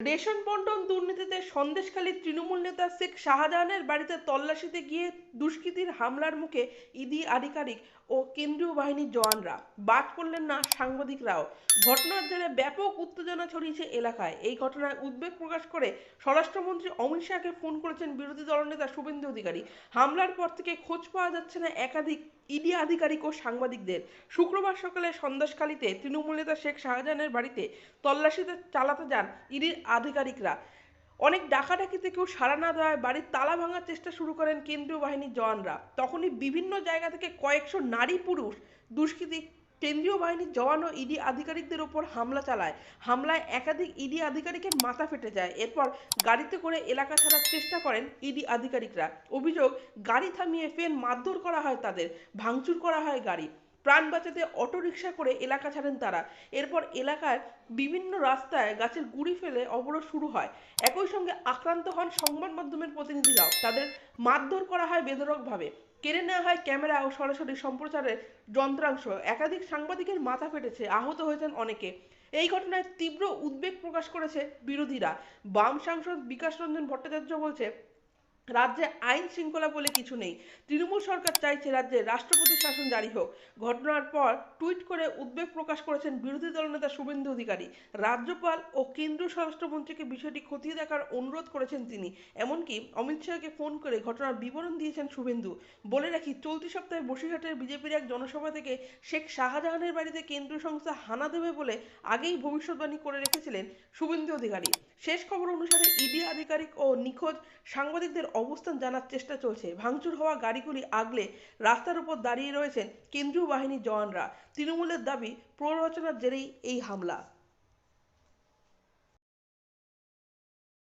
Ration বন্টন দুর্নীতিতে সন্দেশখালী তৃণমূল নেতা শেখ শাহজাহানের বাড়িতে তল্লাশিতে গিয়ে দুষ্কৃতীর হামলার মুখে ইডি আধিকারিক ও কেন্দ্রীয় বাহিনীর জওয়ানরা। বাদ পড়লেন না সাংবাদিকরাও। ঘটনার জেরে ব্যাপক উত্তেজনা ছড়িয়েছে এলাকায়। এই ঘটনায় উদ্বেগ প্রকাশ করে স্বরাষ্ট্রমন্ত্রী অমিত শাহকে ফোন করেছেন বিরোধী দলনেতা শুভেন্দু অধিকারী। হামলার পর থেকে খোঁজ পাওয়া যাচ্ছে না একাধিক ইডি আধিকারিক ও সাংবাদিকদের। শুক্রবার সকালে সন্দেশখালীতে তৃণমূল নেতা শেখ শাহজাহানের বাড়িতে তল্লাশিতে চালাতে যান ইডির আধিকারিকরা। অনেক ডাকাডাকি থেকেও সাড়া না দেওয়ায় বাড়ির তালা ভাঙার চেষ্টা শুরু করেন কেন্দ্রীয় বাহিনীর জওয়ানরা। তখনই বিভিন্ন জায়গা থেকে কয়েকশো নারী পুরুষ, দুষ্কৃতী কেন্দ্রীয় বাহিনীর জওয়ান ও ইডি আধিকারিকদের ওপর হামলা চালায়। হামলায় একাধিক ইডি আধিকারিকের মাথা ফেটে যায়। এরপর গাড়িতে করে এলাকা ছাড়ার চেষ্টা করেন ইডি আধিকারিকরা। অভিযোগ, গাড়ি থামিয়ে ফের মারধর করা হয় তাদের, ভাঙচুর করা হয় গাড়ি। প্রাণ বাঁচাতে অটোরিকশা করে এলাকা ছাড়েন তারা। এরপর এলাকার বিভিন্ন রাস্তায় গাছের গুড়ি ফেলে অবরোধ শুরু হয়। একই সঙ্গে আক্রান্ত হন সংবাদ মাধ্যমের প্রতিনিধিরাও। তাদের মারধর করা হয় বেধড়কভাবে। কেড়ে নেওয়া হয় ক্যামেরা ও সরাসরি সম্প্রচারের যন্ত্রাংশ। একাধিক সাংবাদিকের মাথা ফেটেছে, আহত হয়েছেন অনেকে। এই ঘটনায় তীব্র উদ্বেগ প্রকাশ করেছে বিরোধীরা। বাম সাংসদ বিকাশ রঞ্জন ভট্টাচার্য বলছে রাজ্যে আইন শৃঙ্খলা বলে কিছু নেই। তৃণমূল সরকার চাইছে রাজ্যে রাষ্ট্রপতি শাসন জারি হোক। ঘটনার পর টুইট করে উদ্বেগ প্রকাশ করেছেন বিরোধী দলনেতা শুভেন্দু অধিকারী। রাজ্যপাল ও কেন্দ্রীয় স্বরাষ্ট্রমন্ত্রীকে বিষয়টি খতিয়ে দেখার অনুরোধ করেছেন তিনি। এমনকি অমিত শাহকে ফোন করে ঘটনার বিবরণ দিয়েছেন শুভেন্দু। বলে রাখি, চলতি সপ্তাহে বসিরহাটের বিজেপির এক জনসভা থেকে শেখ শাহজাহানের বাড়িতে কেন্দ্রীয় সংস্থা হানা দেবে বলে আগেই ভবিষ্যৎবাণী করে রেখেছিলেন শুভেন্দু অধিকারী। শেষ খবর অনুসারে ইডি আধিকারিক ও নিখোঁজ সাংবাদিকদের অবস্থান জানার চেষ্টা চলছে। ভাঙচুর হওয়া গাড়িগুলি আগলে রাস্তার উপর দাঁড়িয়ে রয়েছেন কেন্দ্রীয় বাহিনীর জওয়ানরা। তৃণমূলের দাবি, প্ররোচনার জেরেই এই হামলা।